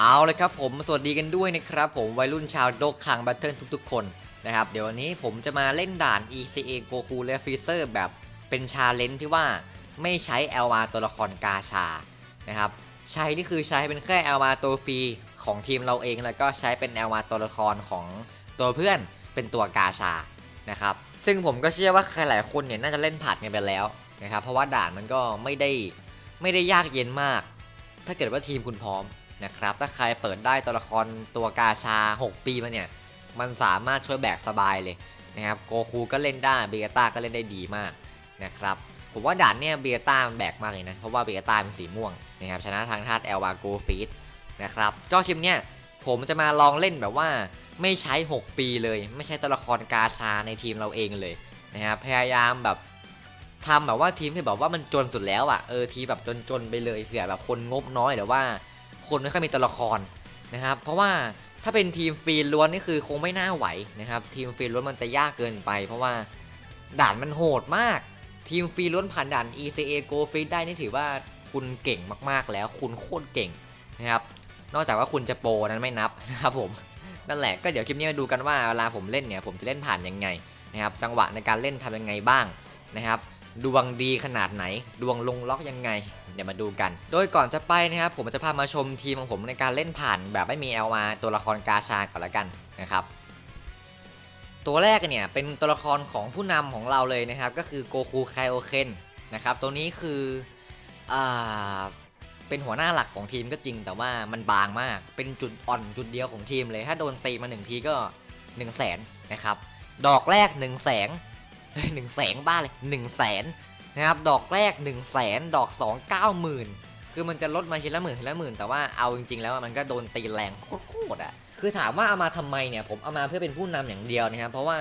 เอาเลยครับผมสวัสดีกันด้วยนะครับผมวัยรุ่นชาวโดกคังแบทเทิลทุกๆ คนนะครับเดี๋ยววันนี้ผมจะมาเล่นด่าน ECA Goku และ Freezer แบบเป็นชาเลนจ์ที่ว่าไม่ใช้ LR ตัวละครกาชานะครับใช้นี่คือใช้เป็นแค่ LR ตัวฟรีของทีมเราเองแล้วก็ใช้เป็น LR ตัวละครของตัวเพื่อนเป็นตัวกาชานะครับซึ่งผมก็เชื่อว่าใครหลายคนเนี่ยน่าจะเล่นผ่านกันไปแล้วนะครับเพราะว่าด่านมันก็ไม่ได้ไม่ได้ยากเย็นมาก ถ้าเกิดว่าทีมคุณพร้อม นะครับถ้าใครเปิดได้ตัวละครตัวกาชา 6 ปีมาเนี่ยมันสามารถช่วยแบกสบายเลยนะครับโกคูก็เล่นได้เบต้าก็เล่นได้ดีมากนะครับผมว่าด่านเนี่ยเบต้ามันแบกมากเลยนะเพราะว่าเบต้าเป็นสีม่วงนะครับชนะทางธาตุเอลวาโกฟีดนะครับก็ชิมเนี่ยผมจะมาลองเล่นแบบว่าไม่ใช้ 6 ปีเลย ไม่ใช่ตัวละครกาชาในทีมเราเองเลยนะครับพยายามแบบทำแบบว่าทีมที่แบบว่ามันจนสุดแล้วอะ่ะเออทีแบบจนๆไปเลยเผื่อแบบคนงบน้อยหรือว่า คนไม่ค่อยมีตัวละครนะครับ เพราะว่าถ้าเป็นทีมฟรีล้วนนี่คือคงไม่น่าไหวนะครับ ทีมฟรีล้วนมันจะยากเกินไป เพราะว่าด่านมันโหดมาก ทีมฟรีล้วนผ่านด่าน ECA Go f r e e ได้นี่ถือว่าคุณเก่งมากๆแล้ว คุณโคตรเก่งนะครับ นอกจากว่าคุณจะโปรนั้นไม่นับนะครับผมนั่นแหละก็เดี๋ยวคลิปนี้มาดูกันว่าเวลาผมเล่นเนี่ยผมจะเล่นผ่านยังไงนะครับ จังหวะในการเล่นทำยังไงบ้างนะครับ ดวงดีขนาดไหน ดวงลงล็อกยังไง เดี๋ยวมาดูกัน โดยก่อนจะไปนะครับผมจะพามาชมทีมของผมในการเล่นผ่านแบบไม่มี LR ตัวละครกาชาก่อนละกันนะครับตัวแรกเนี่ยเป็นตัวละครของผู้นำของเราเลยนะครับ ก็คือโกคูไคโอเคนนะครับตัวนี้คืออ่าเป็นหัวหน้าหลักของทีมก็จริง แต่ว่ามันบางมาก เป็นจุดอ่อนจุดเดียวของทีมเลย ถ้าโดนตีมาหนึ่งทีก็1นึ่งแสนนะครับ ดอกแรก1นึ่งแสน หนึ่งแสนบ้าเลย1นึ่งแสนนะครับดอกแรก1นึ่งแสนดอก2 9 0 0 0 0คือมันจะลดมาทีละหมื่นทีละหมื่นแต่ว่าเอาจริงๆแล้วมันก็โดนตีแรงโคตรอะคือถามว่าเอามาทำไมเนี่ยผมเอามาเพื่อเป็นผู้นำอย่างเดียวนะครับเพราะว่า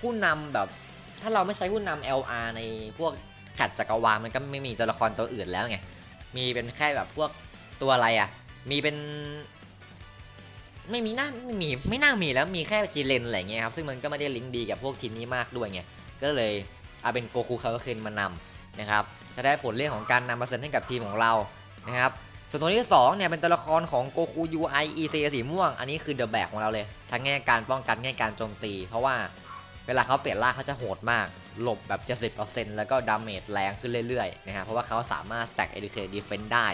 ผู้นำแบบถ้าเราไม่ใช้ผู้นำ LR ในพวกขัดจักรวาลมันก็ไม่มีตัวละครตัวอื่นแล้วไงมีเป็นแค่แบบพวกตัวอะไรอะ มีเป็น ไม่มีหน้าไม่มีไม่น่ามีแล้วมีแค่จีเลนอะไรเงี้ยครับซึ่งมันก็ไม่ได้ลิงก์ดีกับพวกทีมนี้มากด้วยไง ก็เลยเอาเป็นโกคูคาร์เคนมานำนะครับจะได้ผลเรื่องของการนำมาเสนให้กับทีมของเรานะครับส่วนตัวที่2เนี่ยเป็นตัวละครของโกคู UI EC สีม่วง อันนี้คือเดอะแบกของเราเลย ทั้งแง่การป้องกันแง่การโจมตี เพราะว่าเวลาเขาเปลี่ยนร่างเขาจะโหดมาก หลบแบบ 70%แล้วก็ดาเมจแรงขึ้นเรื่อยๆนะครับเพราะว่าเขาสามารถ stack educate defense ได้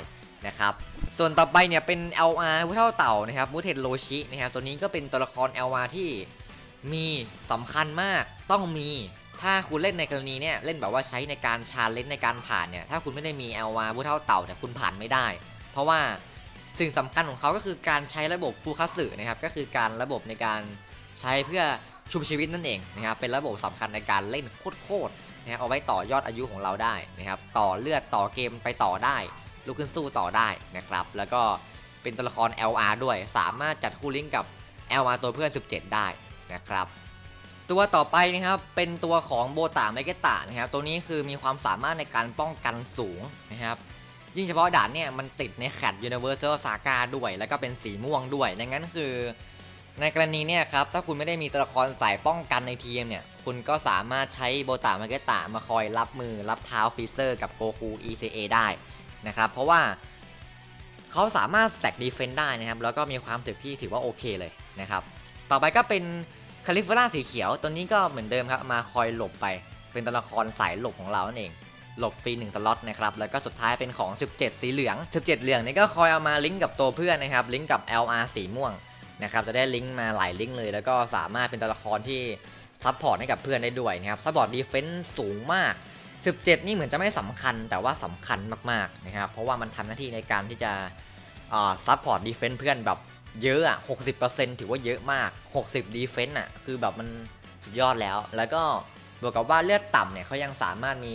นะครับส่วนต่อไปเนี่ยเป็น LR ผู้เท่าเต่านะครับมูเทนโรชินะครับตัวนี้ก็เป็นตัวละคร LR ที่มีสำคัญมากต้องมี ถ้าคุณเล่นในกรณีเนี่ยเล่นแบบว่าใช้ในการชาเลนจ์ในการผ่านเนี่ยถ้าคุณไม่ได้มี LR ผู้เท่าเต่าเนี่ยคุณผ่านไม่ได้ เพราะว่าสิ่งสำคัญของเขาก็คือการใช้ระบบฟูคัสึนะครับก็คือการระบบในการใช้เพื่อชุบชีวิตนั่นเองนะครับเป็นระบบสำคัญในการเล่นโคตรๆนะครับเอาไว้ต่อยอดอายุของเราได้นะครับต่อเลือดต่อเกมไปต่อได้ลุกขึ้นสู้ต่อได้นะครับแล้วก็เป็นตัวละคร LR ด้วย สามารถจัดคู่ลิงก์กับ LR ตัวเพื่อน 17 ได้นะครับ ตัวต่อไปนะครับเป็นตัวของโบตาเมเกตะนะครับตัวนี้คือมีความสามารถในการป้องกันสูงนะครับยิ่งเฉพาะด่านเนี่ยมันติดในแคด Universal Saga ด้วย แล้วก็เป็นสีม่วงด้วย ดังนั้นคือ ในกรณีเนี่ยครับถ้าคุณไม่ได้มีตัวละครสายป้องกันในทีมเนี่ยคุณก็สามารถใช้โบตาเมเกตะมาคอยรับมือรับเท้าฟิเซอร์กับโกคู ECA ได้นะครับเพราะว่าเขาสามารถแซกดีเฟนได้นะครับแล้วก็มีความถึกที่ถือว่าโอเคเลยนะครับต่อไปก็เป็น คาลิฟอร์นาสีเขียวตัวนี้ก็เหมือนเดิมครับมาคอยหลบไป เป็นตัวละครสายหลบของเรานั่นเองหลบฟรี1สล็อตนะครับแล้วก็สุดท้ายเป็นของ 17 สีเหลือง 17 เหลืองนี่ก็คอยเอามาลิงก์กับตัวเพื่อนนะครับลิงก์กับ LR สีม่วงนะครับจะได้ลิงก์มาหลายลิงก์เลย แล้วก็สามารถเป็นตัวละครที่ซัพพอร์ตให้กับเพื่อนได้ด้วยนะครับซัพพอร์ตดีเฟนซ์สูงมาก 17 นี่เหมือนจะไม่สำคัญแต่ว่าสำคัญมากๆนะครับเพราะว่ามันทำหน้าที่ในการที่จะซัพพอร์ตดีเฟนซ์เพื่อนแบบ เยอะอะ 60%ถือว่าเยอะมาก 60 ดีเฟนซ์อะ คือแบบมันสุดยอดแล้ว แล้วก็บวกกับว่าเลือดต่ำเนี่ยเขายังสามารถมี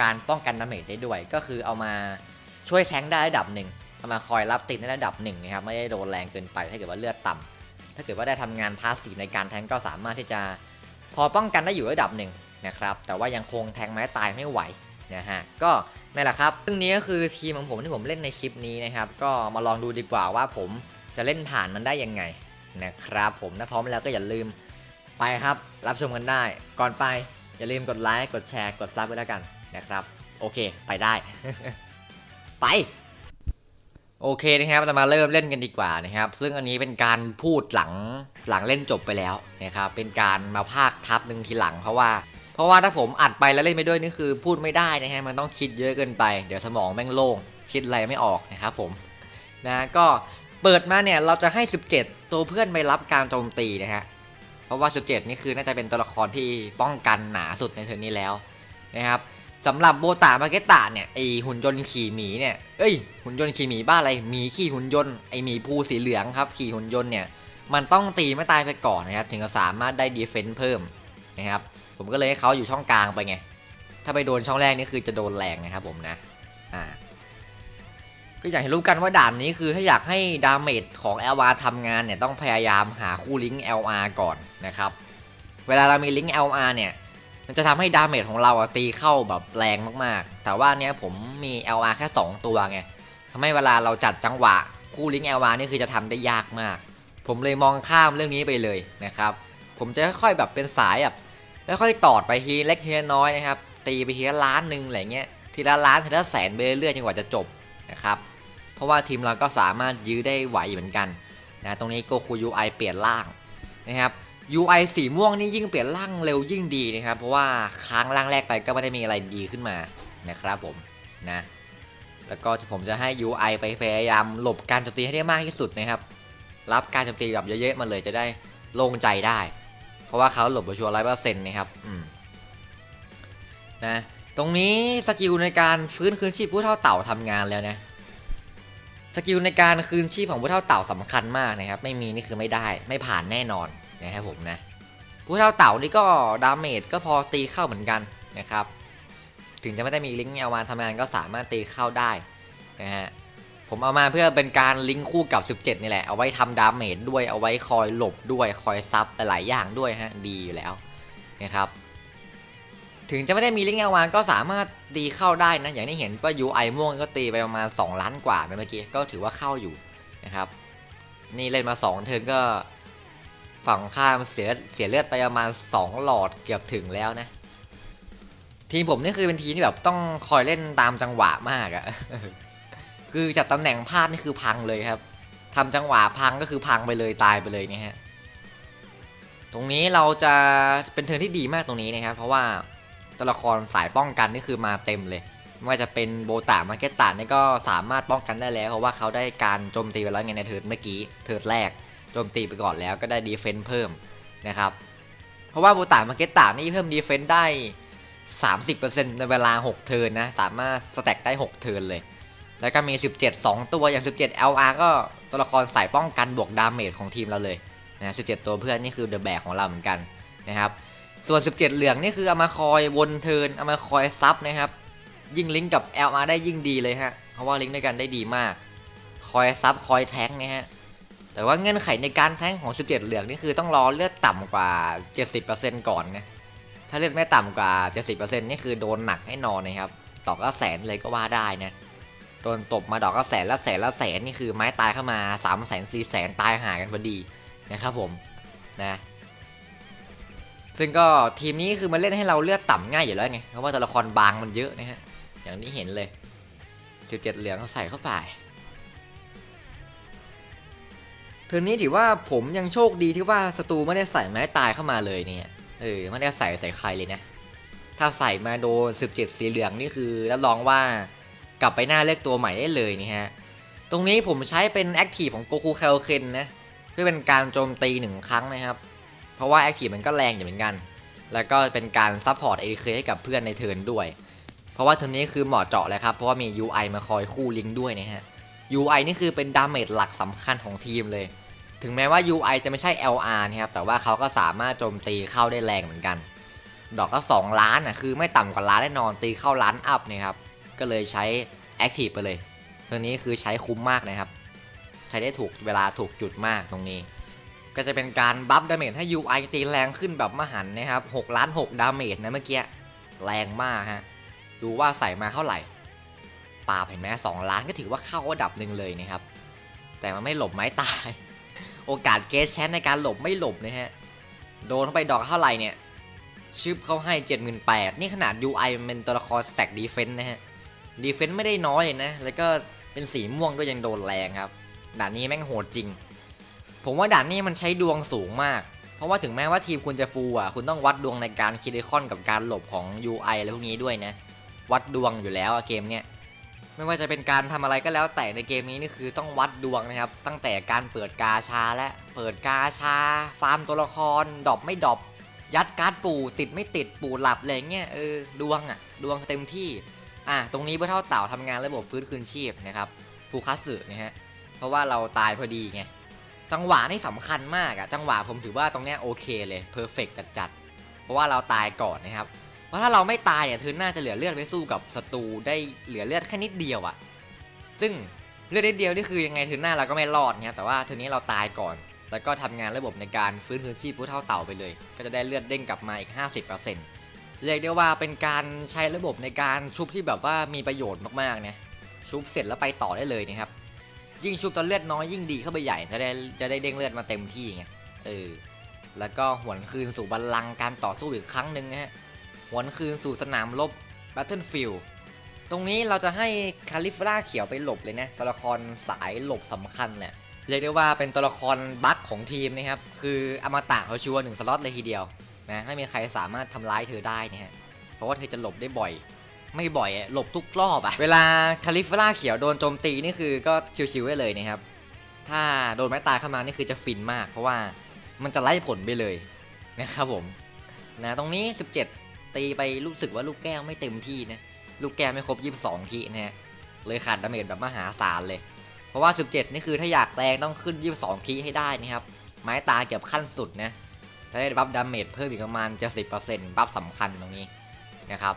การป้องกันดาเมจได้ด้วย ก็คือเอามาช่วยแทงได้ระดับหนึ่งเอามาคอยรับติดในระดับหนึ่งนะครับ ไม่ได้โดนแรงเกินไป ถ้าเกิดว่าเลือดต่ำถ้าเกิดว่าได้ทำงานพาสซีฟในการแทงก็สามารถที่จะพอป้องกันได้อยู่ระดับหนึ่งนะครับ แต่ว่ายังคงแทงไม้ตายไม่ไหวนะฮะ ก็นั่นแหละครับ ซึ่งนี้ก็คือทีมของผมที่ผมเล่นในคลิปนี้นะครับ ก็มาลองดูดีกว่าว่าผม จะเล่นผ่านมันได้ยังไงนะครับผมถ้าพร้อมแล้วก็อย่าลืมไปครับ รับชมกันได้ ก่อนไปอย่าลืมกดไลค์กดแชร์กดซับไว้แล้วกันนะครับ โอเคไปได้ ไป โอเคนะครับเรามาเริ่มเล่นกันดีกว่านะครับ ซึ่งอันนี้เป็นการพูดหลังหลังเล่นจบไปแล้วนะครับเป็นการมาพากย์ทับหนึ่งทีหลังเพราะว่าเพราะว่าถ้าผมอัดไปแล้วเล่นไปด้วยนี่คือพูดไม่ได้นะฮะมันต้องคิดเยอะเกินไป เดี๋ยวสมองแม่งโล่งคิดอะไรไม่ออกนะครับผมนะก็ เปิดมาเนี่ยเราจะให้ 17 ตัวเพื่อนไปรับการโจมตีนะฮะ เพราะว่า 17 นี่คือน่าจะเป็นตัวละครที่ป้องกันหนาสุดในเทอร์นี้แล้วนะครับสำหรับโบตามาเกตะเนี่ยไอหุ่นยนต์ขี่หมีเนี่ย เอ้ยหุ่นยนต์ขี่หมีบ้าอะไรหมีขี่หุ่นยนต์ไอหมีภูสีเหลืองครับขี่หุ่นยนต์เนี่ยมันต้องตีไม่ตายไปก่อนนะครับถึงจะสามารถได้ดีเฟนต์เพิ่มนะครับผมก็เลยให้เขาอยู่ช่องกลางไปไง ถ้าไปโดนช่องแรกนี่คือจะโดนแรงนะครับผมนะอ่า ก็อยากให้รู้กันว่าด่านนี้คือถ้าอยากให้ดาเมจของ LR ทำงานเนี่ยต้องพยายามหาคู่ลิงก์ LR ก่อนนะครับ เวลาเรามีลิงก์ LR เนี่ย มันจะทำให้ดาเมจของเราตีเข้าแบบแรงมากๆ แต่ว่าเนี้ยผมมี LR แค่ 2 ตัวไงทำให้เวลาเราจัดจังหวะคู่ลิงก์ LR นี่คือจะทำได้ยากมาก ผมเลยมองข้ามเรื่องนี้ไปเลยนะครับ ผมจะค่อยๆแบบเป็นสายแบบค่อยๆตอดไปทีเล็กทีน้อยนะครับ ตีไปทีละล้านหนึ่งอะไรเงี้ย ทีละล้านทีละแสนไปเรื่อยๆจนกว่าจะจบนะครับ ราะว่าทีมเราก็สามารถยื้อได้ไหวเหมือนกันนะตรงนี้โกคู UI เปลี่ยนร่างนะครับ UI สีม่วงนี่ยิ่งเปลี่ยนร่างเร็วยิ่งดีนะครับ เพราะว่าค้างร่างแรกไปก็ไม่ได้มีอะไรดีขึ้นมานะครับผมนะแล้วก็ผมจะให้ UI ไปพยายามหลบการโจมตีให้ได้มากที่สุดนะครับ รับการโจมตีแบบเยอะๆมาเลยจะได้โล่งใจได้ เพราะว่าเขาหลบไปชัวร์ร้อยเปอร์เซ็นต์นะครับอืมนะตรงนี้สกิลในการฟื้นคืนชีพผู้เท่าเต่าทำงานแล้วนะ สกิลในการคืนชีพของผู้เท่าเต่าสำคัญมากนะครับ ไม่มีนี่คือไม่ได้ไม่ผ่านแน่นอนนะครับผมนะผู้เท่าเต่านี่ก็ดาเมจก็พอตีเข้าเหมือนกันนะครับ ถึงจะไม่ได้มีลิงก์เอามาทำงานก็สามารถตีเข้าได้นะฮะผมเอามาเพื่อเป็นการลิงก์คู่กับ 17 นี่แหละ เอาไว้ทำดาเมจด้วยเอาไว้คอยหลบด้วยคอยซับหลายๆอย่างด้วยฮะดีอยู่แล้วนะครับ ถึงจะไม่ได้มีลิงก์เอามาก็สามารถตีเข้าได้นะ อย่างที่เห็นว่า UI ม่วงก็ตีไปประมาณ 2 ล้านกว่านะเมื่อกี้ ก็ถือว่าเข้าอยู่นะครับ นี่เล่นมา 2 เทิร์นก็ฝั่งข้ามเสียเสียเลือดไปประมาณ 2 หลอดเกือบถึงแล้วนะ ทีมผมนี่คือเป็นทีมที่แบบต้องคอยเล่นตามจังหวะมากอะคือจัดตำแหน่งพลาดนี่คือพังเลยครับทำจังหวะพังก็คือพังไปเลยตายไปเลยเนี่ยฮะตรงนี้เราจะเป็นเทิร์นที่ดีมากตรงนี้นะครับ เพราะว่า ตัวละครสายป้องกันนี่คือมาเต็มเลย ไม่ว่าจะเป็นโบตามาเกตตานี่ก็สามารถป้องกันได้แล้ว เพราะว่าเขาได้การโจมตีไปแล้วไงในเทิร์นเมื่อกี้ เทิร์นแรกโจมตีไปก่อนแล้วก็ได้ดีเฟนต์เพิ่มนะครับ เพราะว่าโบตามาเกตตานี่เพิ่มดีเฟนต์ได้ 30%ในเวลา 6 เทิร์นนะ สามารถสแต็กได้ 6 เทิร์นเลย แล้วก็มี 17 2 ตัวอย่าง 17 LR ก็ตัวละครสายป้องกันบวกดาเมจของทีมเราเลยนะ17 ตัวเพื่อนนี่คือเดอะแบกของเราเหมือนกันนะครับ ส่วน 17 เหลืองนี่คือเอามาคอยวนเทินเอามาคอยซับนะครับ ยิ่งลิงก์กับ LR ได้ยิ่งดีเลยฮะ เพราะว่าลิงก์ด้วยกันได้ดีมาก คอยซับคอยแท้งนะฮะ แต่ว่าเงื่อนไขในการแท้งของ 17 เหลืองนี่คือต้องรอเลือดต่ำกว่า 70%ก่อนนะ ถ้าเลือดไม่ต่ำกว่า 70%นี่คือโดนหนักให้นอนนะครับ ตอกละแสนเลยก็ว่าได้นะโดนตบมาดอกละแสนละแสนละแสนนี่คือไม้ตายเข้ามา3ามแสนสี่แสนตายหากันพอดีนะครับผมนะ ซึ่งก็ทีมนี้คือมันเล่นให้เราเลือดต่ำง่ายอยู่แล้วไง เพราะว่าตัวละครบางมันเยอะนะฮะ อย่างที่เห็นเลยจุดเจ็ดเหลืองใส่เข้าไปเทอร์นนี้ถือว่าผมยังโชคดีที่ว่าศัตรูไม่ได้ใส่ไม้ตายเข้ามาเลยเนี่ย เออไม่ได้ใส่ใส่ใครเลยนะ ถ้าใส่มาโดน17สีเหลืองนี่คือรับรองว่ากลับไปหน้าเลือกตัวใหม่ได้เลยนี่ฮะ ตรงนี้ผมใช้เป็นแอคทีฟของโกคูเคลเคนนะ เพื่อเป็นการโจมตีหนึ่งครั้งนะครับ เพราะว่าแอคทีฟมันก็แรงอยู่เหมือนกัน แล้วก็เป็นการซัพพอร์ตเอเคให้กับเพื่อนในเทิร์นด้วย เพราะว่าเทิร์นนี้คือเหมาะเจาะเลยครับ เพราะว่ามี UI มาคอยคู่ลิงก์ด้วยนะฮะ UI นี่คือเป็นดาเมจหลักสำคัญของทีมเลย ถึงแม้ว่า UI จะไม่ใช่ LR นะครับ แต่ว่าเขาก็สามารถโจมตีเข้าได้แรงเหมือนกัน ดอกก็2ล้านอะคือไม่ต่ำกว่าล้านแน่นอนตีเข้าล้านอัพนะครับ ก็เลยใช้ Active ไปเลยตัวนี้คือใช้คุ้มมากนะครับ ใช้ได้ถูกเวลาถูกจุดมากตรงนี้ ก็จะเป็นการบัฟดาเมจให้ UI ตีแรงขึ้นแบบมหันนะครับ6ล้าน6ดาเมจนะเมื่อกี้ แรงมากฮะ ดูว่าใส่มาเท่าไหร่ปาเห็นไหมสองล้านก็ถือว่าเข้าระดับหนึ่งเลยนะครับ แต่มันไม่หลบไม้ตาย โอกาสเกสแชนในการหลบไม่หลบนะฮะ โดนเข้าไปดอกเท่าไหร่เนี่ยชึบเขาให้ 78,000นี่ขนาด UI มันเป็นตัวละครแซกดีเฟนต์นะฮะ ดีเฟนต์ไม่ได้น้อยนะ แล้วก็เป็นสีม่วงด้วยยังโดนแรงครับด่านนี้แม่งโหดจริง ผมว่าด่านนี้มันใช้ดวงสูงมาก เพราะว่าถึงแม้ว่าทีมคุณจะฟูอะ คุณต้องวัดดวงในการคิดคอนกับการหลบของ UI อะไรพวกนี้ด้วยนะ วัดดวงอยู่แล้วอะเกมเนี้ย ไม่ว่าจะเป็นการทำอะไรก็แล้วแต่ในเกมนี้นี่คือต้องวัดดวงนะครับ ตั้งแต่การเปิดกาชาและ เปิดกาชา ฟาร์มตัวละคร ดอปไม่ดอปยัดการ์ดปู่ติดไม่ติดปู่หลับอะไรเงี้ย เออ ดวงอะดวงเต็มที่ อะ ตรงนี้เพื่อเท่าเต่าทำงานระบบฟื้นคืนชีพนะครับ ฟูคัสสึนะฮะ เพราะว่าเราตายพอดีไง จังหวะนี่สำคัญมากอะจังหวะผมถือว่าตรงเนี้ยโอเคเลยเพอร์เฟกต์จัดๆเพราะว่าเราตายก่อนนะครับเพราะถ้าเราไม่ตายเนี่ยเธอน่าจะเหลือเลือดไว้สู้กับศัตรูได้เหลือเลือดแค่นิดเดียวอะซึ่งเลือดนิดเดียวนี่คือยังไงเธอหน้าเราก็ไม่รอดนะครับแต่ว่าเธอนี้เราตายก่อน แล้วก็ทำงานระบบในการฟื้นคืนชีพผู้เท่าเต่าไปเลย ก็จะได้เลือดเด้งกลับมาอีก 50%เรียกได้ว่าเป็นการใช้ระบบในการชุบที่แบบว่ามีประโยชน์มากๆเนี่ยชุบเสร็จแล้วไปต่อได้เลยนะครับ ยิ่งชุบตอนเลือดน้อยยิ่งดีเข้าไปใหญ่จะได้จะได้เด้งเลือดมาเต็มที่ไงเออแล้วก็หวนคืนสู่บัลลังก์การต่อสู้อีกครั้งหนึ่งฮะหวนคืนสู่สนามรบ Battlefield ตรงนี้เราจะให้คาลิฟราเขียวไปหลบเลยนะตัวละครสายหลบสำคัญแหละเรียกได้ว่าเป็นตัวละครบัคของทีมนะครับ คืออมตะเขาชัวร์หนึ่งสล็อตเลยทีเดียวนะไม่มีใครสามารถทำร้ายเธอได้นะฮะเพราะว่าเธอจะหลบได้บ่อย ไม่บ่อยอะหลบทุกรอบอะเวลาคาลิฟราเขียวโดนโจมตีนี่คือก็ชิวๆได้เลยนะครับ ถ้าโดนไม้ตายเข้ามานี่คือจะฟินมาก เพราะว่ามันจะไล่ผลไปเลยนะครับผมนะตรงนี้ 17 ตีไปรู้สึกว่าลูกแก้วไม่เต็มที่นะลูกแก้วไม่ครบ 22ทีนะฮะเลยขาดดาเมจแบบมหาศาลเลย เพราะว่า 17 นี่คือถ้าอยากแรงต้องขึ้น 22ทีให้ได้นะครับไม้ตาเกือบขั้นสุดนะจะได้บัฟดาเมจเพิ่มอีกประมาณจะ10%บัฟสำคัญตรงนี้นะครับ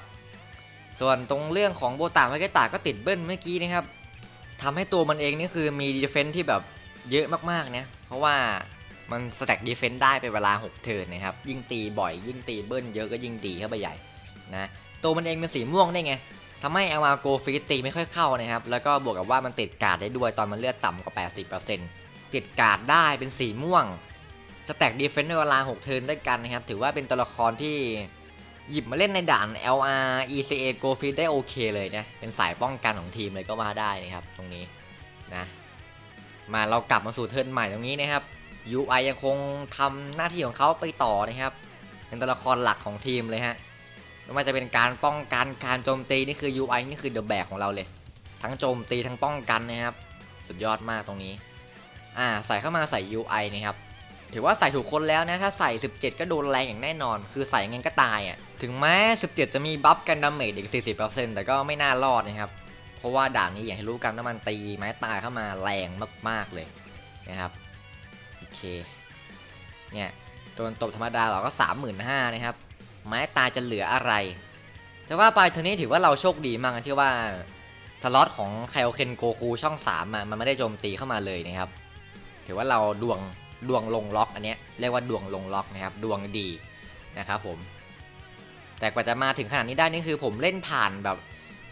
ส่วนตรงเรื่องของโบตาไมเกตาก็ติดเบิ้ลเมื่อกี้นะครับทำให้ตัวมันเองนี่คือมีดีเฟนที่แบบเยอะมากๆเนะเพราะว่ามันสแต็กดีเฟนส์ได้เป็นเวลา 6 เทิร์นนะครับ ยิ่งตีบ่อยยิ่งตีเบิ้ลเยอะก็ยิ่งดีเข้าไปใหญ่นะตัวมันเองเป็นสีม่วงได้ไงทำให้เอามาโกฟีตีไม่ค่อยเข้านะครับ แล้วก็บวกกับว่ามันติดกาดได้ด้วยตอนมันเลือดต่ำกว่า 80%ติดการ์ดได้เป็นสีม่วงสแต็กดีเฟนส์ในเวลา 6 เทิร์นด้วยกันนะครับ ถือว่าเป็นตัวละครที่ หยิบมาเล่นในด่าน LR ECA Go f eed ได้โอเคเลยนะ เป็นสายป้องกันของทีมเลยก็ว่าได้นะครับตรงนี้นะ มาเรากลับมาสู่เทิร์นใหม่ตรงนี้นะครับ UI ยังคงทำหน้าที่ของเขาไปต่อนะครับ เป็นตัวละครหลักของทีมเลยฮะไม่ว่าจะเป็นการป้องกันการโจมตีนี่คือ UI นี่คือเดอะแบกของเราเลย ทั้งโจมตีทั้งป้องกันนะครับ สุดยอดมากตรงนี้อ่าใส่เข้ามาใส่ UI นะครับถือว่าใส่ถูกคนแล้วนะถ้าใส่ 17 ก็โดนแรงอย่างแน่นอน คือใส่ยังไงก็ตายอะ ถึงแม้ 17 จะมีบัฟกันดาเมจอีก 40%แต่ก็ไม่น่ารอดนะครับ เพราะว่าด่านนี้อย่างที่รู้กันว่ามันตีไม้ตายเข้ามาแรงมากๆเลยนะครับ โอเค เนี่ย โดนตบธรรมดาเราก็ 35,000นะครับ ไม้ตายจะเหลืออะไรจะว่าไปเทอนี้ถือว่าเราโชคดีมากที่ว่าสล็อตของไคโอเคนโกคูช่อง3อะมันไม่ได้โจมตีเข้ามาเลยนะครับ ถือว่าเราดวงดวงลงล็อกอันเนี้ยเรียกว่าดวงลงล็อกนะครับ ดวงดีนะครับผม แต่กว่าจะมาถึงขนาดนี้ได้นี่คือผมเล่นผ่านแบบ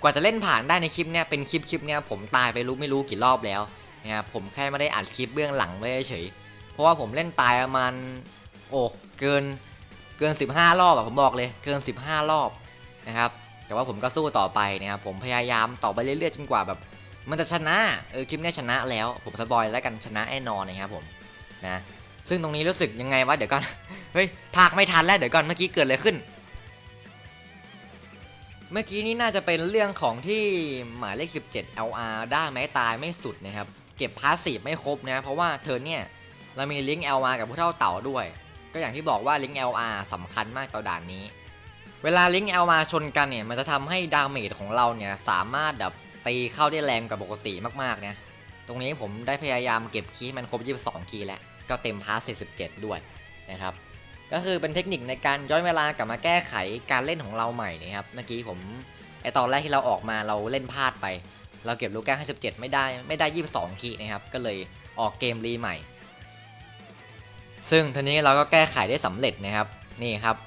กว่าจะเล่นผ่านได้ในคลิปเนี้ยเป็นคลิปคลิปเนี้ยผมตายไปรู้ไม่รู้กี่รอบแล้วนะครับผมแค่ไม่ได้อัดคลิปเบื้องหลังไว้เฉยเพราะว่าผมเล่นตายประมาณโอ้เกินเกิน 15 รอบอะผมบอกเลยเกิน 15 รอบนะครับแต่ว่าผมก็สู้ต่อไปนะครับผมพยายามต่อไปเรื่อยๆจนกว่าแบบ มันจะชนะเออคลิปนี้ชนะแล้ว ผมสปอยแล้วกันชนะแน่นอนนะครับผมนะซึ่งตรงนี้รู้สึกยังไงวะเดี๋ยวก่อนเฮ้ยพากไม่ทันแล้วเดี๋ยวก่อนเมื่อกี้เกิดอะไรขึ้น เมื่อกี้นี่น่าจะเป็นเรื่องของที่หมายเลข 17 LR ได้ไม้ตายไม่สุดนะครับ เก็บพาสซีฟไม่ครบนะ เพราะว่าเธอเนี่ย เรามีลิงก์ LR กับผู้เท่าเต่าด้วย ก็อย่างที่บอกว่าลิงก์ LR สำคัญมากต่อด่านนี้ เวลาลิงก์ LR ชนกันเนี่ย มันจะทำให้ดาเมจของเราเนี่ยสามารถแบบตีเข้าได้แรงกว่าปกติมากๆนะตรงนี้ผมได้พยายามเก็บคีย์มันครบ 22 คีย์แล้ว ก็เต็มพาส17 ด้วยนะครับ ก็คือเป็นเทคนิคในการย้อนเวลากลับมาแก้ไขการเล่นของเราใหม่นะครับ เมื่อกี้ผมไอตอนแรกที่เราออกมาเราเล่นพลาดไป เราเก็บลูกแก้วให้17 ไม่ได้ไม่ได้ 22 คีนะครับ ก็เลยออกเกมรีใหม่ ซึ่งทีนี้เราก็แก้ไขได้สำเร็จนะครับ นี่ครับ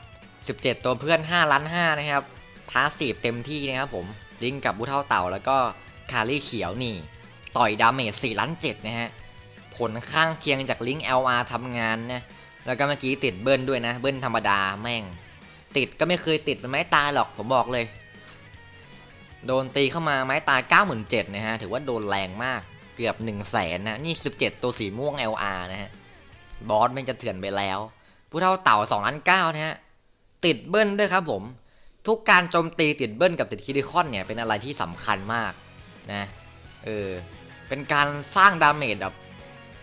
17 ตัวเพื่อน5ล้าน5นะครับพาสซีฟเต็มที่นะครับผมลิงกับบุเท่าเต่า แล้วก็คารี่เขียวนี่ ต่อยดาเมจ4ล้าน7นะฮะผลข้างเคียงจากลิงก์ LR ทำงานนะ แล้วก็เมื่อกี้ติดเบิ้ลด้วยนะ เบิ้ลธรรมดาแม่ง ติดก็ไม่เคยติดมันไม่ตายหรอกผมบอกเลย โดนตีเข้ามาไม้ตาย97,000นะฮะ ถือว่าโดนแรงมากเกือบ1 0 0 0 0แสนนะนี่ 17 ตัวสีม่วง LR นะฮะ บอสมันจะเถื่อนไปแล้ว ผู้เท่าเต่า2ล้าน9นะฮะ ติดเบิ้ลด้วยครับผม ทุกการโจมตีติดเบิ้ลกับติดคิริคอนเนี่ยเป็นอะไรที่สำคัญมากนะ เออ เป็นการสร้างดาเมจแบบ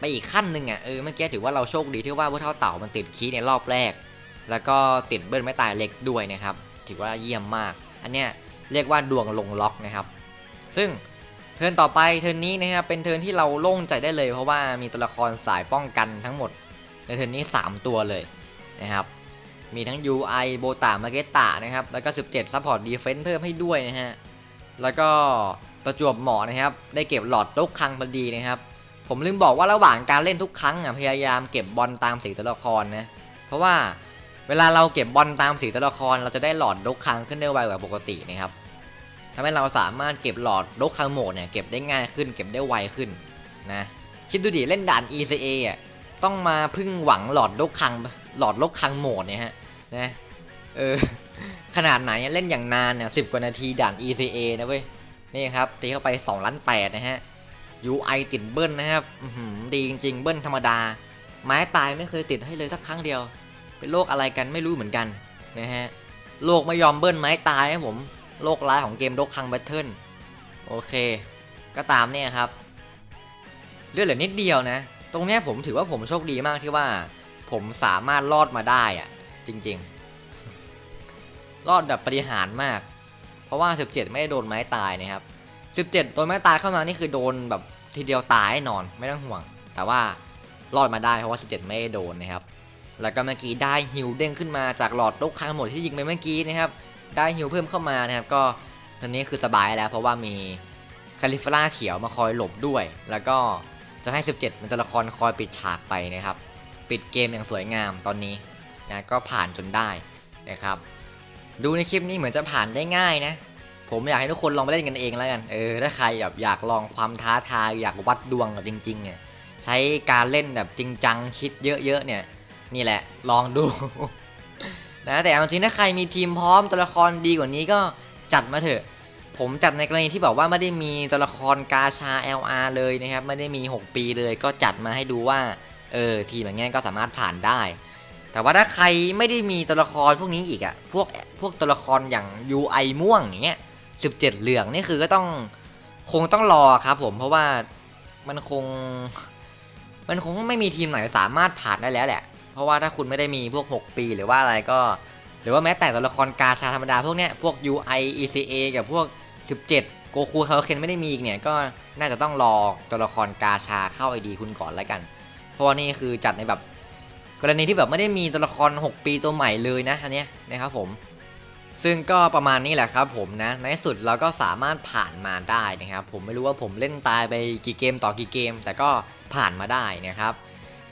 ไปอีกขั้นหนึ่งอะเออเมื่อกี้ถือว่าเราโชคดีที่ว่าผู้เท่าเต่ามันติดคีในรอบแรก แล้วก็ติดเบิ้ลไม่ตายเล็กด้วยนะครับ ถือว่าเยี่ยมมาก อันเนี้ยเรียกว่าดวงลงล็อกนะครับ ซึ่งเทิร์นต่อไปเทิร์นนี้นะครับเป็นเทิร์นที่เราโล่งใจได้เลย เพราะว่ามีตัวละครสายป้องกันทั้งหมด ในเทิร์นนี้ 3 ตัวเลยนะครับมีทั้ง UI โบตามาเกตานะครับ แล้วก็ 17 Support Defense เพิ่มให้ด้วยนะฮะ แล้วก็ประจวบเหมาะนะครับ ได้เก็บหลอดต๊ะคลังพอดีนะครับ ผมลืมบอกว่าระหว่างการเล่นทุกครั้งอะพยายามเก็บบอลตามสีตัวละครนะเพราะว่าเวลาเราเก็บบอลตามสีตัวละคร เราจะได้หลอดดกครั้งขึ้นได้ไวกว่าปกตินะครับทำให้เราสามารถเก็บหลอดดกครั้งโหมดเนี่ยเก็บได้ง่ายขึ้น เก็บได้ไวขึ้นนะคิดดูดิเล่นด่าน ECA อะต้องมาพึ่งหวังหลอดดกครั้งหลอดดกครั้งโหมดเนี่ยฮะนะเออขนาดไหนเล่นอย่างนานเนี่ยสิกว่านาทีด่าน ECA นะเว้ยนี่ครับตีเข้าไป2ล้าน8นะฮะ UI ติดเบิ้ลนะครับดีจริงๆ เบิ้ลธรรมดา ไม้ตายไม่เคยติดให้เลยสักครั้งเดียว เป็นโรคอะไรกันไม่รู้เหมือนกันนะฮะโลกไม่ยอมเบิ้ลไม้ตายครับผมโลกร้ายของเกมดกคังแบทเทิลโอเค ก็ตามเนี่ยครับเลือดเหลือนิดเดียวนะ ตรงเนี้ยผมถือว่าผมโชคดีมากที่ว่า ผมสามารถรอดมาได้อะจริง ๆ รอดแบบปฏิหารมาก เพราะว่า 17 ไม่ได้โดนไม้ตายนะครับ 17 โดนไม้ตายเข้ามานี่คือโดนแบบทีเดียวตายแน่นอนไม่ต้องห่วง แต่ว่ารอดมาได้เพราะว่า 17 ไม่โดนนะครับ แล้วก็เมื่อกี้ได้ฮิวเด้งขึ้นมาจากหลอดลูกค้างหมดที่ยิงไปเมื่อกี้นะครับ ได้ฮิวเพิ่มเข้ามานะครับ ก็ตอนนี้คือสบายแล้ว เพราะว่ามีคาลิฟล่าเขียวมาคอยหลบด้วย แล้วก็จะให้ 17เป็นตัวละครคอยปิดฉากไปนะครับ ปิดเกมอย่างสวยงามตอนนี้นะก็ผ่านจนได้นะครับ ดูในคลิปนี้เหมือนจะผ่านได้ง่ายนะ ผมอยากให้ทุกคนลองไปเล่นกันเองแล้วกัน เออ ถ้าใครแบบอยากลองความท้าทายอยากวัดดวงกับจริงๆเนี่ยใช้การเล่นแบบจริงจังคิดเยอะๆเนี่ย นี่แหละลองดู นะแต่เอาจริงถ้าใครมีทีมพร้อมตัวละครดีกว่านี้ก็จัดมาเถอะ ผมจัดในกรณีที่บอกว่าไม่ได้มีตัวละครกาชา LR เลยนะครับไม่ได้มี 6 ปีเลย ก็จัดมาให้ดูว่าเออทีมอย่างเงี้ยก็สามารถผ่านได้ แต่ว่าถ้าใครไม่ได้มีตัวละครพวกนี้อีกอะพวกพวกตัวละครอย่าง UI ม่วงอย่างเงี้ย 17 เหลืองนี่คือก็ต้องคงต้องรอครับผมเพราะว่ามันคง มันคงไม่มีทีมไหนสามารถผ่านได้แล้วแหละ เพราะว่าถ้าคุณไม่ได้มีพวก 6 ปีหรือว่าอะไรก็ หรือว่าแม้แต่ตัวละครกาชาธรรมดาพวกเนี้ยพวก UI ECA กับพวก 17 โกคูคาร์เคนไม่ได้มีอีกเนี่ยก็น่าจะต้องรอตัวละครกาชาเข้าไอดีคุณก่อนแล้วกัน เพราะว่านี่คือจัดในแบบกรณีที่แบบไม่ได้มีตัวละคร 6 ปีตัวใหม่เลยนะอันเนี้ยนะครับผม ซึ่งก็ประมาณนี้แหละครับผมนะในสุดเราก็สามารถผ่านมาได้นะครับ ผมไม่รู้ว่าผมเล่นตายไปกี่เกมต่อกี่เกม แต่ก็ผ่านมาได้นะครับ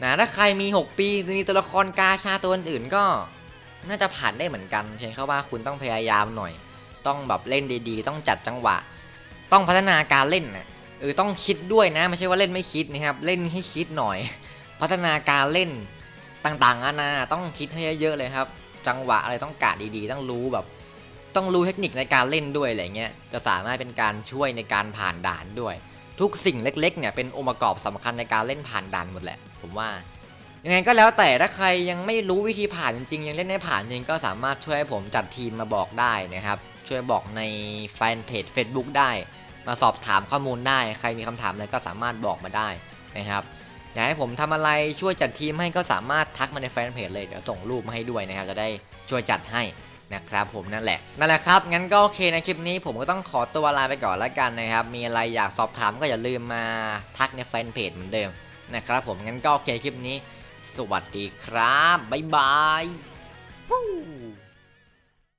นะถ้าใครมี 6 ปีมีตัวละครกาชาตัวอื่นก็น่าจะผ่านได้เหมือนกัน เพียงแค่ว่าคุณต้องพยายามหน่อย ต้องแบบเล่นดีๆ ต้องจัดจังหวะ ต้องพัฒนาการเล่นนะเออต้องคิดด้วยนะ ไม่ใช่ว่าเล่นไม่คิดนะครับ เล่นให้คิดหน่อย พัฒนาการเล่นต่างๆนานาต้องคิดให้เยอะๆเลยครับ จังหวะอะไรต้องกะดีๆ ต้องรู้แบบ ต้องรู้เทคนิคในการเล่นด้วยอะไรเงี้ยจะสามารถเป็นการช่วยในการผ่านด่านด้วย ทุกสิ่งเล็กๆเนี่ยเป็นองค์ประกอบสำคัญในการเล่นผ่านด่านหมดแหละ ผมว่ายังไงก็แล้วแต่ถ้าใครยังไม่รู้วิธีผ่านจริงๆยังเล่นไม่ผ่านจริงก็สามารถช่วยให้ผมจัดทีมมาบอกได้นะครับ ช่วยบอกในแฟนเพจ Facebook ได้ มาสอบถามข้อมูลได้ ใครมีคำถามอะไรก็สามารถบอกมาได้นะครับอยากให้ผมทำอะไรช่วยจัดทีมให้ก็สามารถทักมาในแฟนเพจเลยเดี๋ยวส่งรูปมาให้ด้วยนะครับ จะได้ช่วยจัดให้ นะครับผมนั่นแหละนั่นแหละครับงั้นก็โอเคในคลิปนี้ผมก็ต้องขอตัวลาไปก่อนแล้วกันนะครับ มีอะไรอยากสอบถามก็อย่าลืมมาทักในแฟนเพจเหมือนเดิมนะครับผมงั้นก็โอเคคลิปนี้ สวัสดีครับบ๊ายบาย